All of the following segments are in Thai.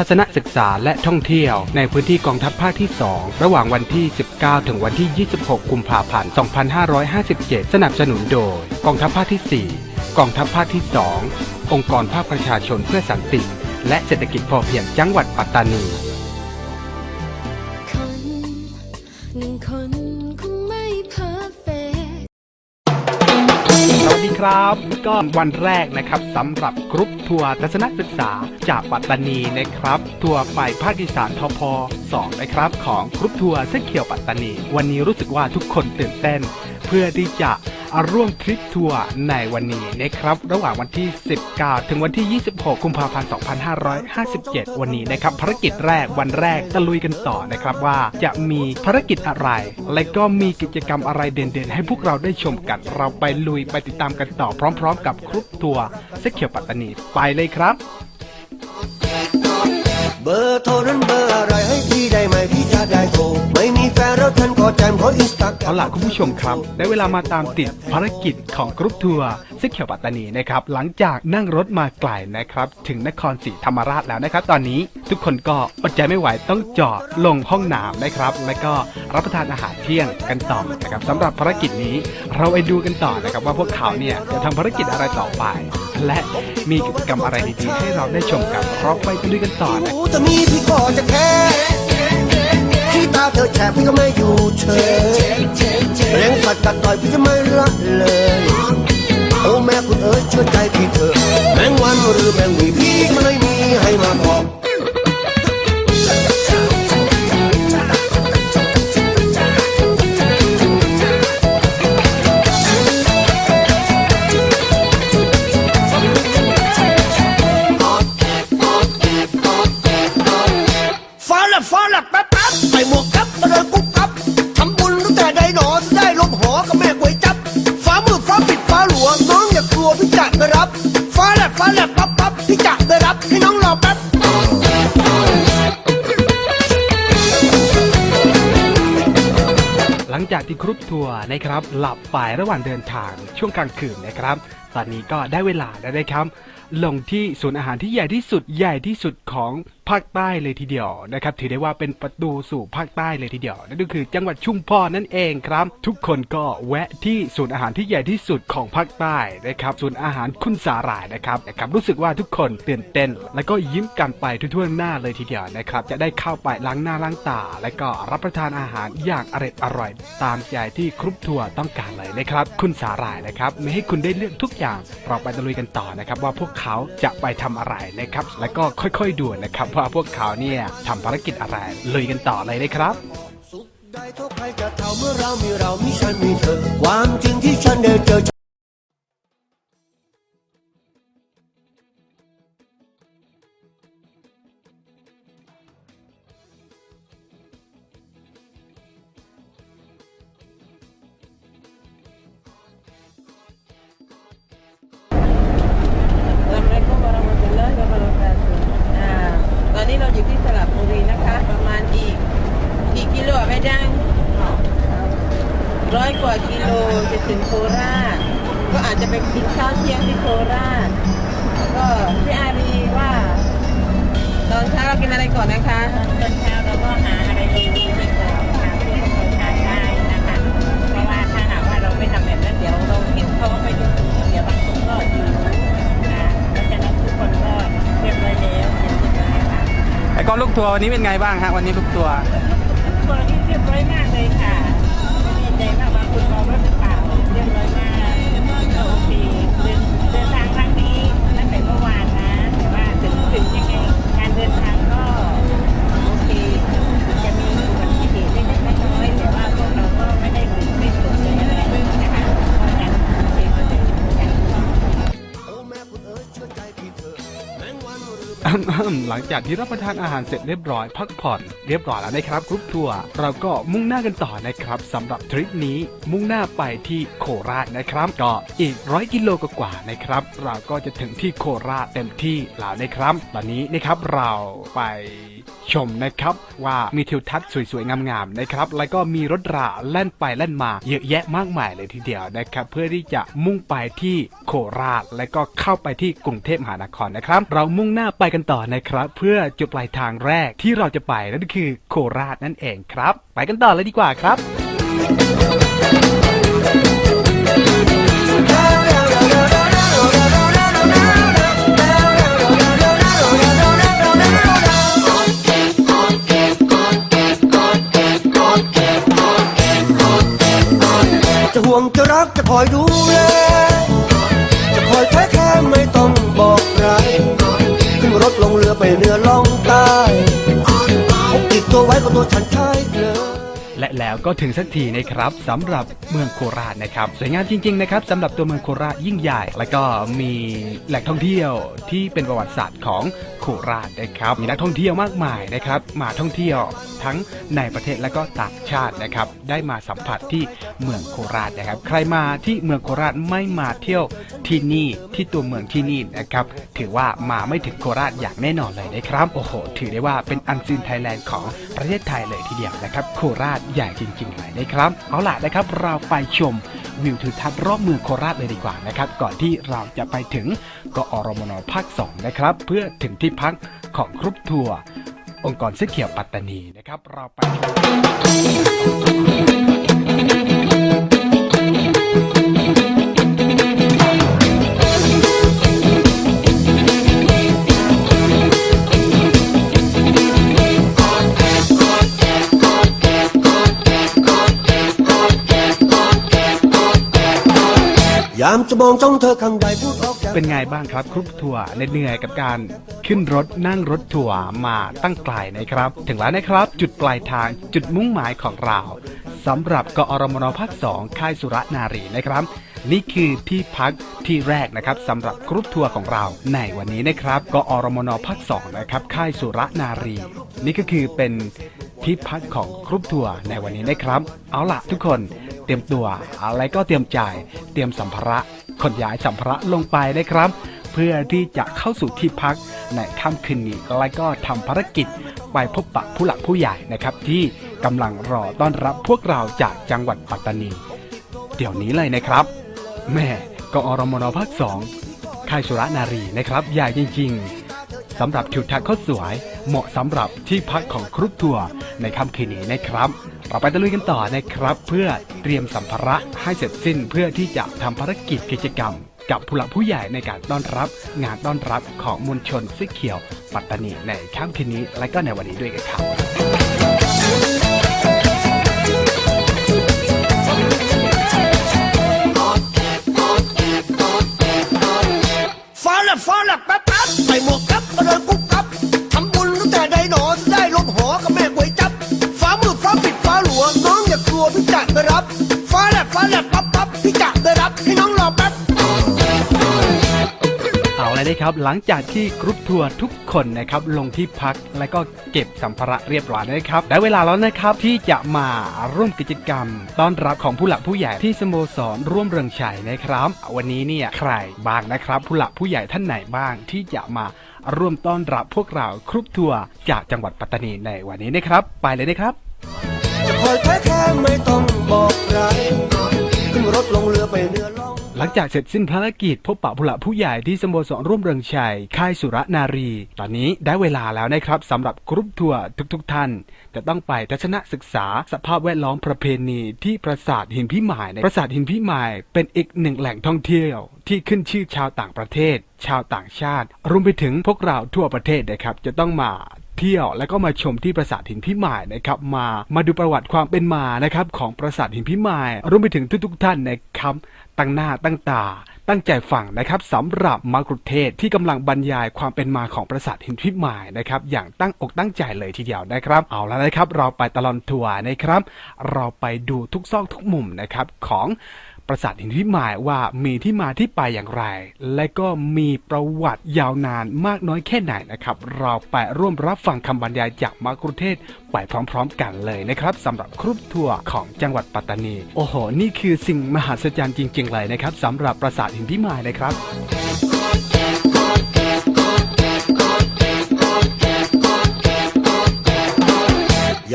ทัศนศึกษาและท่องเที่ยว ในพื้นที่กองทัพภาคที่ 2 ระหว่างวันที่ 19 ถึงวันที่ 26 กุมภาพันธ์ 2557 สนับสนุนโดย กองทัพภาคที่ 4 กองทัพภาคที่ 2 องค์กรภาคประชาชนเพื่อสันติ และเศรษฐกิจพอเพียงจังหวัดปัตตานี ครับ ก็วันแรกนะครับสำหรับกรุ๊ปทัวร์ทัศนศึกษาจากปัตตานีนะครับ ทัวร์ไปภาคอีสานทพ2นะครับ ของกรุ๊ปทัวร์เส้นเขียวปัตตานี วันนี้รู้สึกว่าทุกคนตื่นเต้น เพื่อที่จะร่วมทริปทัวร์ในวันนี้นะครับ ระหว่างวันที่ 19 ถึงวันที่ 26 กุมภาพันธ์ 2557 วันนี้นะครับ ภารกิจแรกวันแรกตะลุยกันต่อนะครับว่าจะมีภารกิจอะไร และก็มีกิจกรรมอะไรเด่นๆ ให้พวกเราได้ชมกัน เราไปลุยไปติดตามกันต่อพร้อม ๆ กับครุปทัวร์เซ็กเขียวปัตตานีไปเลยครับ เบอร์โทรนั้นเบอร์อะไรให้พี่ได้ไหมพี่จะได้โทรไม่มีแฟนแล้วท่านก็แจมขออินสตาแกรเอาล่ะคุณผู้ชมครับ ได้เวลามาตามติดภารกิจของกรุ๊ปทัวร์ซ็กเขียวปัตตานีนะครับหลังจากนั่งรถมาไกลนะครับ ถึงนครศรีธรรมราชแล้วนะครับ ตอนนี้ทุกคนก็อดใจไม่ไหวต้องจอดลงห้องน้ำนะครับ แล้วก็รับประทานอาหารเที่ยงกันต่อนะครับสำหรับภารกิจนี้ เราไปดูกันต่อนะครับว่าพวกเขาเนี่ยจะทำภารกิจอะไรต่อไป และมีกิจกรรมอะไรดีๆ ให้เราได้ชมกันพร้อมไปด้วยกันต่อนะรู้จะมีพี่ก็จะแค่ที่ตาเธอแฉพี่ก็ไม่อยู่เฉยแรงสัตว์กัดต่อยพี่จะไม่ละเลยโอ้แม่คุณเอ๋ยเชื่อใจพี่เถอะแมงวันหรือแมงวีพี่ก็ไม่มีให้มาบอก จากที่ครุปทัวร์นะครับ หลับไประหว่างเดินทางช่วงกลางคืนนะครับ ตอนนี้ก็ได้เวลาแล้วนะครับ ลงที่ศูนย์อาหารที่ใหญ่ที่สุดใหญ่ที่สุดของ ภาคใต้เลยทีเดียวนะครับ ถือได้ว่าเป็นประตูสู่ภาคใต้เลยทีเดียวนั่นก็คือจังหวัดชุมพรนั่นเองครับ ทุกคนก็แวะที่ศูนย์อาหารที่ใหญ่ที่สุดของภาคใต้นะครับศูนย์อาหารคุณสาหร่ายนะครับนะครับรู้สึกว่าทุกคนตื่นเต้น แล้วก็ยิ้มกันไปทั่วๆหน้าเลยทีเดียวนะครับ จะได้เข้าไปล้างหน้าล้างตา และก็รับประทานอาหารอย่างอร่อยอร่อย ตามใจที่ครุปทัวร์ต้องการเลยนะครับ คุณสาหร่ายนะครับไมีให้คุณได้เลือกทุกอย่างเราไปตะลุยกันต่อนะครับ ว่าพวกเขาจะไปทำอะไรนะครับ แล้วก็ค่อยๆดูนะครับว่าพวกเขาเนี่ยทำภารกิจอะไรลุยกันต่อเลยนะครับสุขได้เท่าใครจะเท่าเมื่อเรามีเรามีฉันมีเธอความจริงที่ฉันได้เจอ ตอนเช้าเราก็หาอะไรดีๆไปก่อนหาเพื่อนคนทานได้นะคะ เพราะว่าถ้าหากว่าเราไม่ทำแบบนั้นเดี๋ยวเรากินเขาก็ไม่ดูเดี๋ยวบางคนก็หิวนะเพราะฉะนั้นทุกคนก็เรียบร้อยแล้วเสร็จเรียบร้อยค่ะไอ้ก็ลูกทัวร์วันนี้เป็นไงบ้างฮะวันนี้ลูกทัวร์ทุกคนที่เรียบร้อยมากเลยค่ะดีใจมากบางคุณมองว่าหรือเปล่าเรียบร้อยมากก็ หลังจากที่รับประทานอาหารเสร็จเรียบร้อยพักผ่อนเรียบร้อยแล้วนะครับกรุ๊ปทัวร์เราก็มุ่งหน้ากันต่อนะครับสำหรับทริปนี้มุ่งหน้าไปที่โคราชนะครับก็อีกร้อยกิโลกว่าๆนะครับ เราก็จะถึงที่โคราชเต็มที่แล้วนะครับ ตอนนี้นะครับเราไป ชมนะครับ ว่ามีทิวทัศน์สวยๆ งามๆนะครับ แล้วก็มีรถราแล่นไปแล่นมา เยอะแยะมากมายเลยทีเดียวนะครับ เพื่อที่จะมุ่งไปที่โคราช และก็เข้าไปที่กรุงเทพมหานครนะครับ เรามุ่งหน้าไปกันต่อนะครับ เพื่อจุดปลายทางแรกที่เราจะไปนั่นคือโคราชนั่นเองครับ ไปกันต่อเลยดีกว่าครับ รักจะคอยดูแลจะคอยแท้แค่ไม่ต้องบอกใครขึ้นรถลงเรือไปเหนือล่องใต้พกติดตัวไว้กับตัวฉันใช่ และแล้วก็ถึงสักทีนะครับสำหรับเมืองโคราชนะครับสวยงามจริงๆนะครับสำหรับตัวเมืองโคราชยิ่งใหญ่ และก็มีแหล่งท่องเที่ยวที่เป็นประวัติศาสตร์ของโคราชนะครับ มีนักท่องเที่ยวมากมายนะครับมาท่องเที่ยวทั้งในประเทศและก็ต่างชาตินะครับได้มาสัมผัสที่เมืองโคราชนะครับ ใครมาที่เมืองโคราชไม่มาเที่ยวที่นี่ที่ตัวเมืองที่นี่นะครับถือว่ามาไม่ถึงโคราชอย่างแน่นอนเลยนะครับโอ้โหถือได้ว่าเป็นอันซีนไทยแลนด์ของประเทศไทยเลยทีเดียวนะครับ โคราชใหญ่จริงๆเลยนะครับ เอาล่ะนะครับเราไปชมวิวทิวทัศน์รอบเมืองโคราชเลยดีกว่านะครับ ก่อนที่เราจะไปถึงกอรมนภาค2นะครับ เพื่อถึงที่พักของครุปทัวร์องค์กรเสื้อเขียวปัตตานีนะครับ เราไปชม ยามจะมองจ้องเธอข้างใดพูดออกจากเป็นไงบ้างครับกรุ๊ปทัวร์เหนื่อยๆกับการขึ้นรถนั่งรถทัวร์มาตั้งไกลนะครับ ถึงแล้วนะครับ จุดปลายทางจุดมุ่งหมายของเราสำหรับกอรมนภาค2ค่ายสุรนารีนะครับ นี่คือที่พักที่แรกนะครับสำหรับกรุ๊ปทัวร์ของเราในวันนี้นะครับกอรมนภาค2นะครับค่ายสุรนารี นี่ก็คือเป็นที่พักของกรุ๊ปทัวร์ในวันนี้นะครับ เอาล่ะทุกคน เตรียมตัว อะไรก็เตรียมใจาย เตรียมสัมภาระขนย้ายสัมภาระลงไปนะครับ เพื่อที่จะเข้าสู่ที่พักในค่ำคืนนี้และก็ทำภารกิจไปพบปะผู้หลักผู้ใหญ่นะครับ ที่กำลังรอต้อนรับพวกเราจากจังหวัดปัตตานี เดี๋ยวนี้เลยนะครับ แม่กอรมนภาคสองค่ายสุรนารีนะครับใหญ่จริงๆสำหรับทิวทัศน์เขาสวย เหมาะสำหรับที่พักของครุปทัวร์ในค่ำคืนนี้นะครับ เราไปตะลุยกันต่อนะครับ เพื่อเตรียมสัมภาระให้เสร็จสิ้นเพื่อที่จะทำภารกิจกิจกรรม กับผู้หลักผู้ใหญ่ในการต้อนรับ งานต้อนรับของมวลชนสีเขียว ปัตตานีในค่ำคืนนี้และก็ในวันนี้ด้วยกันครับ ครับ หลังจากที่กรุ๊ปทัวร์ทุกคนนะครับลงที่พักและก็เก็บสัมภาระเรียบร้อยนะครับได้เวลาแล้วนะครับที่จะมาร่วมกิจกรรม ต้อนรับของผู้หลักผู้ใหญ่ที่สโมสรร่วมเรืองชัยนะครับ วันนี้เนี่ยใครบ้างนะครับ ผู้หลักผู้ใหญ่ท่านไหนบ้างที่จะมาร่วมต้อนรับพวกเรากรุ๊ปทัวร์จากจังหวัดปัตตานีในวันนี้นะครับ ไปเลยนะครับจะคอยแท้แค่ไม่ต้องบอกใครขึ้นรถลงเรือไปเหนือ หลังจากเสร็จสิ้นภารกิจ พบปะผู้หลักผู้ใหญ่ที่สโมสรร่วมเรืองชัย ค่ายสุรนารี ตอนนี้ได้เวลาแล้วนะครับสำหรับกรุ๊ปทัวร์ทุกๆทท่าน จะต้องไปทัศนศึกษาสภาพแวดล้อมประเพณีที่ปราสาทหินพิมายในปราสาทหินพิมายเป็นอีกหนึ่งแหล่งท่องเที่ยว ที่ขึ้นชื่อชาวต่างประเทศ ชาวต่างชาติ รวมไปถึงพวกเราทั่วประเทศนะครับ จะต้องมาเที่ยวแล้วก็มาชมที่ปราสาทหินพิมายนะครับมามาดูประวัติความเป็นมานะครับของปราสาทหินพิมายรวมไปถึงทุกๆท่านนะครับ ตั้งหน้าตั้งตา ตั้งใจฟังนะครับสำหรับมากรุเทศที่กำลังบรรยายความเป็นมาของปราสาทหินพิมายนะครับอย่างตั้งอกตั้งใจเลยทีเดียวนะครับ เอาแล้วนะครับ เราไปตลอดทัวร์นะครับ เราไปดูทุกซอกทุกมุมนะครับของ ปราสาทหินพิมายว่ามีที่มาที่ไปอย่างไร และก็มีประวัติยาวนานมากน้อยแค่ไหนนะครับ เราไปร่วมรับฟังคำบรรยายจากมักรุเทศไปพร้อมๆ กันเลยนะครับสำหรับครุปทัวร์ของจังหวัดปัตตานี โอ้โห นี่คือสิ่งมหัศจรรย์จริง ๆ เลยนะครับสำหรับปราสาทหินพิมายนะครับ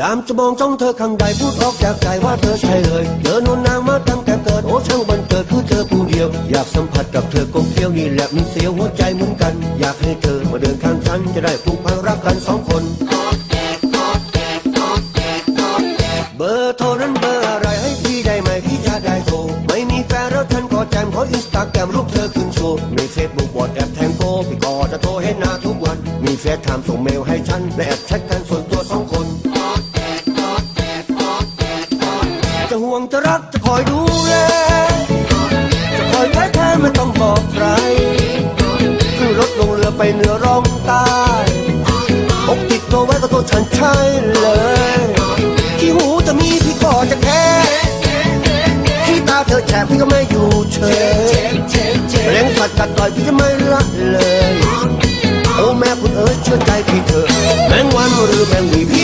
ยามจะมองจ้องเธอข้างใดพูดออกจากใจว่าเธอใช่เลยเจอนวนนางมาตั้งแต่เกิด ช่างบันเกิดคือเธอผู้เดียว อยากสัมผัสกับเธอกลมเกลียวนี่แหละมันเสียวหัวใจเหมือนกัน อยากให้เธอมาเดินข้างฉันจะได้ผูกพันรักกันสองคน เบอร์โทรนั้นเบอร์อะไรให้พี่ได้ไหมพี่จะได้โทรไม่มีแฟนแล้วฉันก็แจมขออินสตาแกรมรูปเธอขึ้นโชว์มีเฟซบุ๊กวอทแอปแทงโกพี่ก็จะโทรให้หน้าทุกวัน มีเฟซไทม์ส่งเมลให้ฉันและแอดแชทกันส่วน ใช่เลยที่หูจะมีพี่ก็จะแค่ที่ตาเธอแฉพี่ก็ไม่อยู่เฉยแรงสัตว์กัดต่อยพี่จะไม่ละเลยโอ้แม่คุณเอ๋ยเชื่อใจพี่เถอะแมงวันหรือแมงวีพี่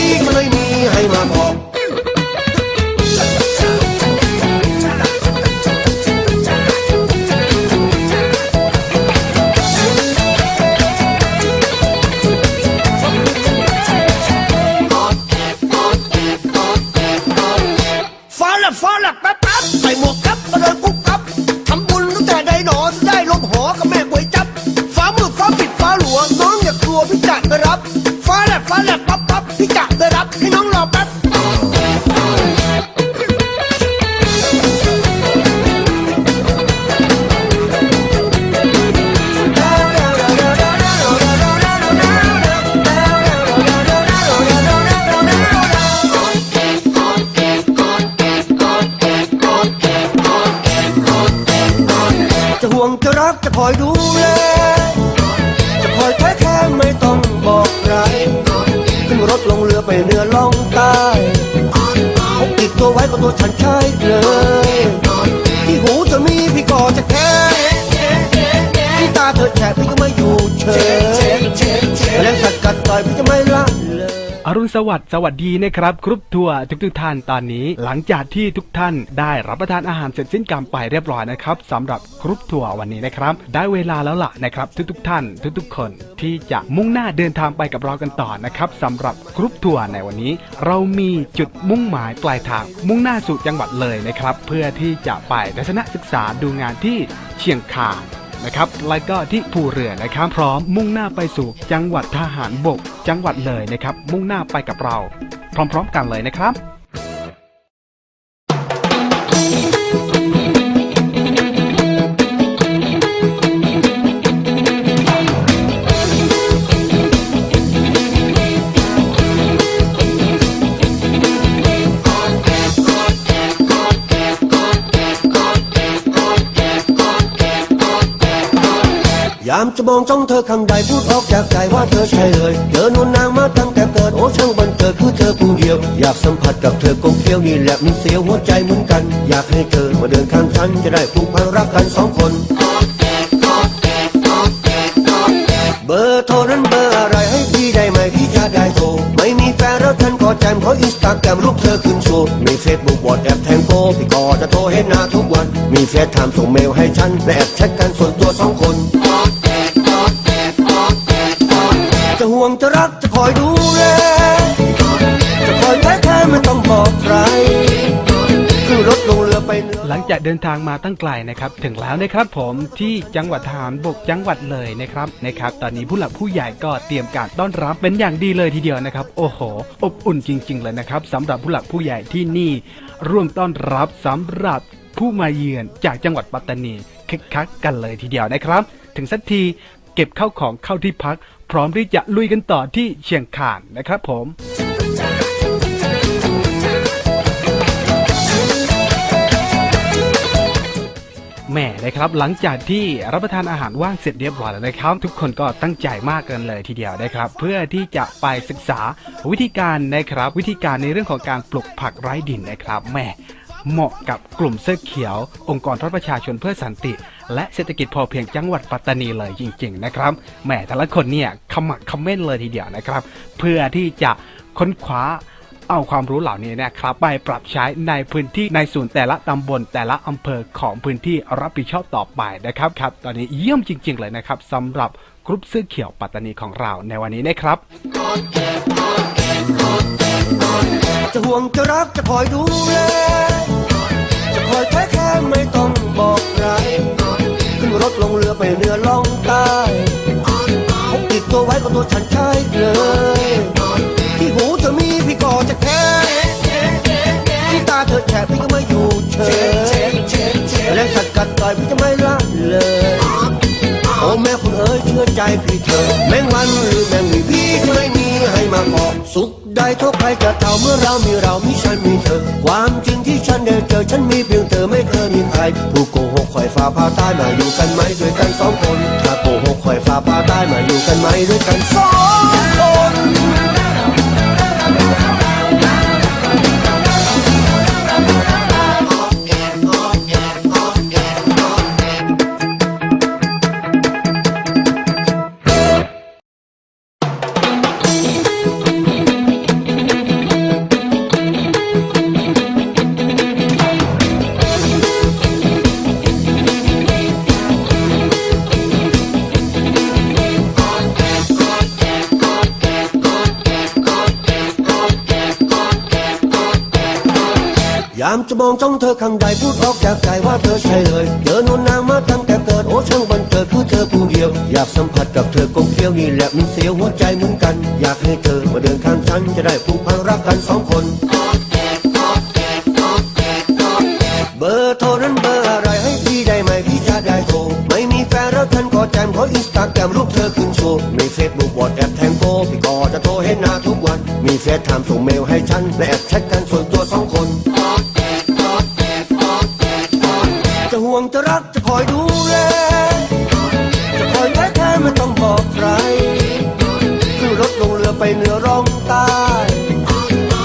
สวัสดิ์สวัสดีนะครับกรุ๊ปทัวร์ทุกทุกท่านตอนนี้ หลังจากที่ทุกท่านได้รับประทานอาหารเสร็จสิ้นกรรมไปเรียบร้อยนะครับสำหรับกรุ๊ปทัวร์วันนี้นะครับ ได้เวลาแล้วล่ะนะครับ ทุกๆท่าน ทุกๆคนที่จะมุ่งหน้าเดินทางไปกับเรากันต่อนะครับสำหรับกรุ๊ปทัวร์ในวันนี้ เรามีจุดมุ่งหมายปลายทาง มุ่งหน้าสู่จังหวัดเลยนะครับ เพื่อที่จะไปทัศนศึกษาดูงานที่เชียงคาน นะครับ แล้วก็ที่ภูเรือนะครับ พร้อมมุ่งหน้าไปสู่จังหวัดทหารบก จังหวัดเลยนะครับ มุ่งหน้าไปกับเรา พร้อม ๆ กันเลยนะครับ ยามจะมองจ้องเธอข้างใดพูดออกจากใจว่าเธอใช่เลยเจอนวนนางมาตั้งแต่เกิดโอ้ช่างบันเกิดคือเธอผู้เดียว อยากสัมผัสกับเธอกลมเกลียวนี่แหละมันเสียวหัวใจเหมือนกัน อยากให้เธอมาเดินข้างฉันจะได้ผูกพันรักกันสองคนเบอร์โทรนั้นเบอร์อะไรให้พี่ได้ไหมพี่จะได้โทรไม่มีแฟนแล้วฉันก็แจมขออินสตาแกรมรูปเธอขึ้นโชว์มีเฟซบุ๊กวอทแอปแทงโกพี่ก็จะโทรให้หน้าทุกวัน มีเฟซไทม์ส่งเมลให้ฉันและแอดแชทกันส่วนตัวสองคน วงจะรักจะคอยดูแลจะคอยแค่แค่ไม่ต้องบอกใครขึ้นรถลงเรือไปเหนือ หลังจากเดินทางมาตั้งไกลนะครับ ถึงแล้วนะครับผมที่จังหวัดทหารบกจังหวัดเลยนะครับนะครับ ตอนนี้ผู้หลักผู้ใหญ่ก็เตรียมการต้อนรับเป็นอย่างดีเลยทีเดียวนะครับ โอ้โห อบอุ่นจริง ๆ เลยนะครับสำหรับผู้หลักผู้ใหญ่ที่นี่ ร่วมต้อนรับสำหรับผู้มาเยือนจากจังหวัดปัตตานีคึกคักกันเลยทีเดียวนะครับ ถึงสักทีเก็บเข้าของเข้าที่พัก พร้อมที่จะลุยกันต่อที่เชียงคานนะครับผมแม่นะครับหลังจากที่รับประทานอาหารว่างเสร็จเรียบร้อยแล้วนะครับ ทุกคนก็ตั้งใจมากกันเลยทีเดียวนะครับ เพื่อที่จะไปศึกษาวิธีการนะครับ วิธีการในเรื่องของการปลูกผักไร้ดินนะครับแม่ เหมาะกับกลุ่มเสื้อเขียว องค์กรทอดประชาชนเพื่อสันติ และเศรษฐกิจพอเพียงจังหวัดปัตตานีเลยจริง ๆ นะครับแหมแต่ละคนเนี่ยขมักขม้นเลยทีเดียวนะครับ เพื่อที่จะค้นคว้าเอาความรู้เหล่านี้นะครับไปปรับใช้ในพื้นที่ในส่วนแต่ละตำบลแต่ละอำเภอของพื้นที่รับผิดชอบต่อไปนะครับครับตอนนี้เยี่ยมจริง ๆ เลยนะครับสำหรับกรุ๊ปเสื้อเขียวปัตตานีของเราในวันนี้นะครับ จะห่วงจะรักจะคอยดูแล จะคอยแค่แค่ไม่ต้องบอกใครขึ้นรถลงเรือไปเรือล่องใต้พกติดตัวไว้ก็ตัวฉันใช้เลย ที่หูเธอมีพี่ก็จะแค่ที่ตาเธอแฉะพี่ก็ไม่อยู่เฉยแรงสัตว์กัดต่อยพี่จะไม่ละเลยโอ้แม่คุณเอ๋ยเชื่อใจพี่เธอ แมงวันหรือแมงวีพี่จะไม่มีให้มาเกาะสุข ใดเท่าใครจะเท่าเมื่อเรามีเรามีฉันมีเธอ ความจริงที่ฉันได้เจอฉันมีเพียงเธอไม่เคยมีใครผู้โกหกคอยฝ่าพาใต้มาอยู่กันไหมด้วยกันสองคนถ้าโกหกคอยฝ่าพาใต้มาอยู่กันไหมด้วยกันสองามจะมองจ้องเธอข้างใดพูดออกจากใจว่าเธอใช่เลยเดินนวนนางมาตั้งแต่เกิดโอ้ช่างบันเกิดคือเธอผู้เดียว อยากสัมผัสกับเธอกงเคี้ยวนี่แหละมันเสียวหัวใจเหมือนกัน อยากให้เธอมาเดินข้างฉันจะได้ผูกพันรักกันสองคน เบอร์โทรนั้นเบอร์อะไรให้พี่ได้ไหมพี่จะได้โทรไม่มีแฟนแล้วฉันก็แจมขออินสตาแกรมรูปเธอขึ้นโชว์มีเฟซบุ๊กวอทแอปแทงโกพี่ก็จะโทรเห็นหน้าทุกวัน มีเฟซไทม์ส่งเมลให้ฉันและแอดแชทกันส่วนตัวสองคน ห่วงจะรักจะคอยดูแล จะคอยแค่แค่ไม่ต้องบอกใครขึ้นรถลงเรือไปเหนือร่องใต้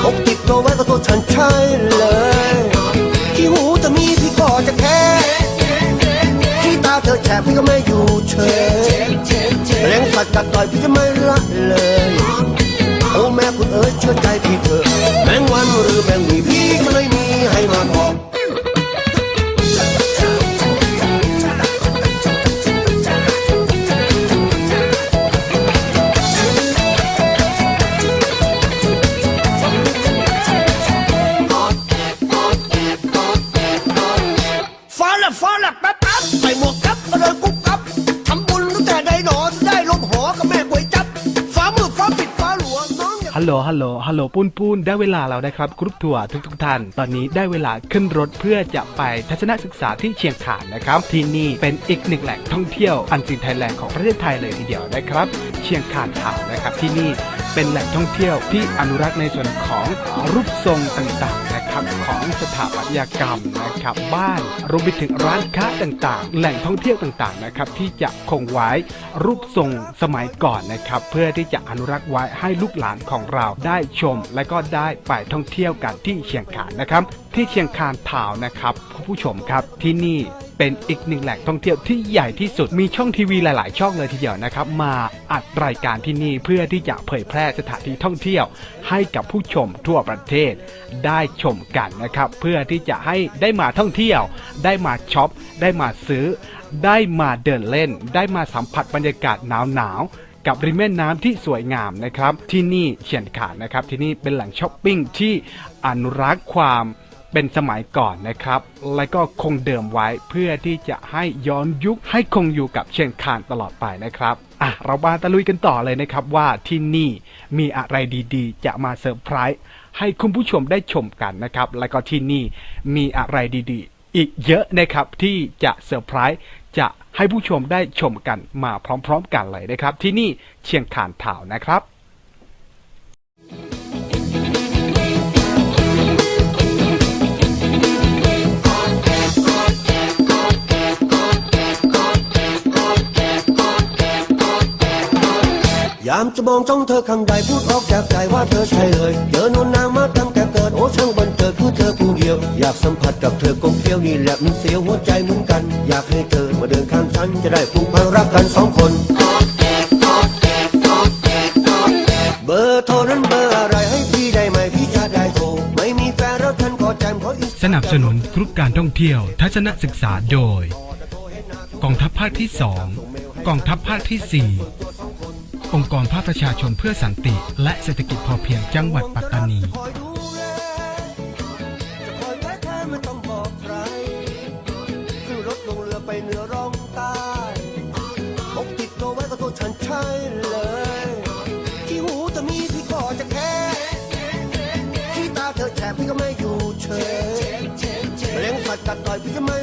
พกติดตัวไว้ก็ตัวฉันใช่เลยที่หูจะมีพี่ก็จะแค่ที่ตาเธอแฉะพี่ก็ไม่อยู่เฉยแรงสัตว์กัดต่อยพี่จะไม่ละเลยโอ้แม่คุณเอ๋ยเชื่อใจพี่เถอะแมงวันหรือแมงวีพี่ก็ไม่มี ฟ้าแลโหลฮัลโหลฮัลโหลปุ้นปุ้นได้เวลาแล้วนะครับกรุ๊ปทัวร์ทุกทุกท่าน ตอนนี้ได้เวลาขึ้นรถเพื่อจะไปทัศนศึกษาที่เชียงคานนะครับ ที่นี่เป็นอีกหนึ่งแหล่งท่องเที่ยวอันซีนไทยแลนด์ของประเทศไทยเลยทีเดียวนะครับ เชียงคานถาวนะครับที่นี่เป็นแหล่งท่องเที่ยวที่อนุรักษ์ในส่วนของรูปทรงต่างๆนะครับของสถาปัตยกรรมนะครับบ้านรวมไปถึงร้านค้าต่างๆ แหล่งท่องเที่ยวต่างๆนะครับที่จะคงไว้รูปทรงสมัยก่อนนะครับเพื่อที่จะอนุรักษ์ไว้ให้ลูกหลานของเราได้ชมและก็ได้ไปท่องเที่ยวกันที่เชียงคานนะครับ ที่เชียงคานถาวนะครับคุณผู้ชมครับที่นี่เป็นอีกหนึ่งแหล่งท่องเที่ยวที่ใหญ่ที่สุด มีช่องทีวีหลาย ๆ ช่องเลยทีเดียวนะครับ มาอัดรายการที่นี่เพื่อที่จะเผยแพร่สถานที่ท่องเที่ยว ให้กับผู้ชมทั่วประเทศ ได้ชมกันนะครับ เพื่อที่จะให้ได้มาท่องเที่ยว ได้มาช็อป ได้มาซื้อ ได้มาเดินเล่น ได้มาสัมผัสบรรยากาศหนาว ๆ กับริมแม่น้ำที่สวยงามนะครับ ที่นี่เชียงคานนะครับ ที่นี่เป็นแหล่งช้อปปิ้งที่อนุรักษ์ความเป็นสมัยก่อนนะครับ และก็คงเดิมไว้เพื่อที่จะให้ย้อนยุคให้คงอยู่กับเชียงคานตลอดไปนะครับอะเรามาตะลุยกันต่อเลยนะครับว่าที่นี่มีอะไรดีๆ จะมาเซอร์ไพรส์ให้คุณผู้ชมได้ชมกันนะครับ และก็ที่นี่มีอะไรดีๆ อีกเยอะนะครับที่จะเซอร์ไพรส์ ให้ผู้ชมได้ชมกันมาพร้อมๆกันเลยนะครับ ที่นี่เชียงคานถาวนะครับ ยามจะมองจ้องเธอข้างใดพูดออกจากใจว่าเธอใช่เลยเดินนวนนางมาตั้งแต่เกิดโอ้ช่างบันเกิดคือเธอผู้เดียว อยากสัมผัสกับเธอกงเคี้ยวนี่แหละมันเสียวหัวใจเหมือนกัน อยากให้เธอมาเดินข้างฉันจะได้ผูกพันรักกันสองคน เบอร์โทรนั้นเบอร์อะไรให้พี่ได้ไหมพี่จะได้โทรไม่มีแฟนแล้วฉันก็แจมขออินสนับสนุนกรุ๊ปการท่องเที่ยว ทัศนศึกษาโดย กองทัพภาคที่2กองทัพภาคที่4 องค์กรภาคประชาชนเพื่อสันติ และเศรษฐกิจพอเพียงจังหวัดปัตตานี พี่ก็ไม่อยู่เฉยเลี้ยงสัตว์กัดต่อยพี่ก็ไม่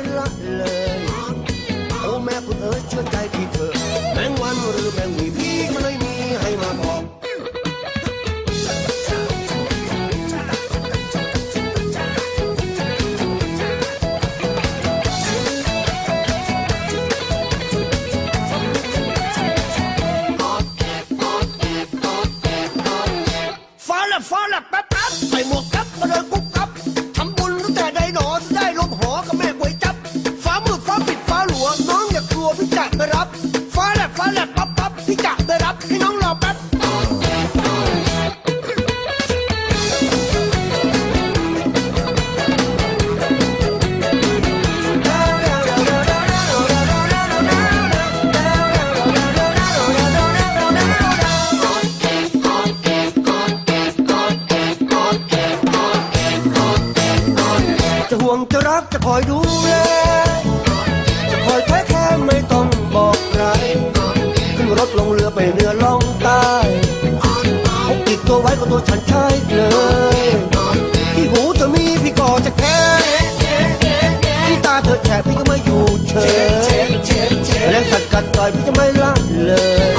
ติดตัวไว้กับตัวฉันใช้เลยที่หูจะมีพี่ก็จะแค่ที่ตาเธอแฉะพี่ก็ไม่อยู่เฉยแรงสัตว์กัดต่อยพี่จะไม่ละเลย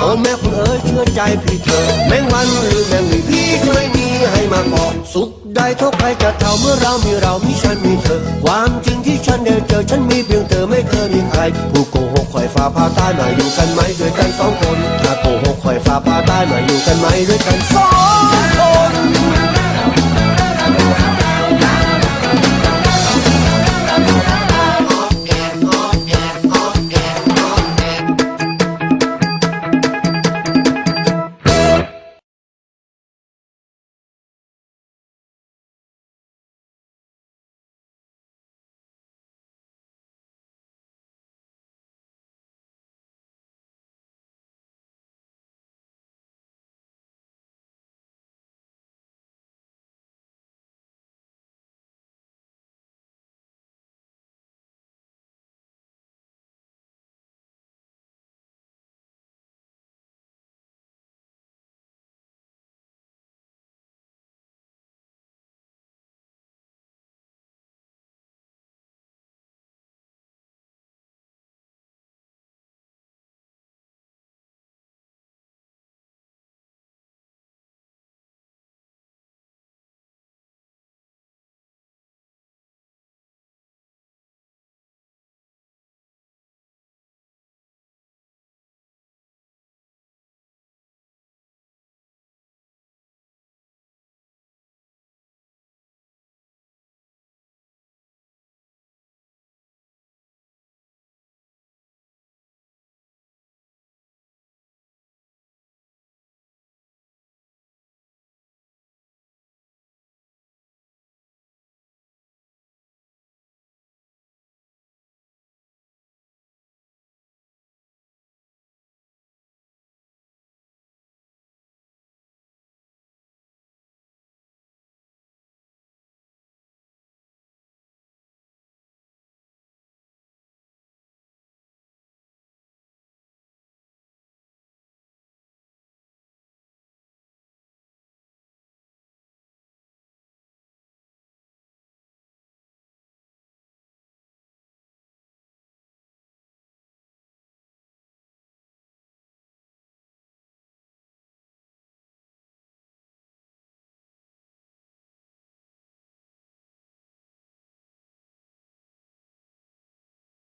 โอ้แม่คุณเอ๋ยเชื่อใจพี่เถอแมงวันหรือแมงวีพี่จะไม่มีให้มาเกาะสุขใดเท่าใครจะเท่าเมื่อเรามีเรามีฉันมีเธอ ความจริงที่ฉันได้เจอฉันมีเพียงเธอไม่เคยมีใครผู้โกห อยฟ้าพาใต้หน่อยู่กันไหมด้วยกันสองคนถ้าโกหกคอยฝ่าพาใต้หน่อยู่กันไหมด้วยกันสองคน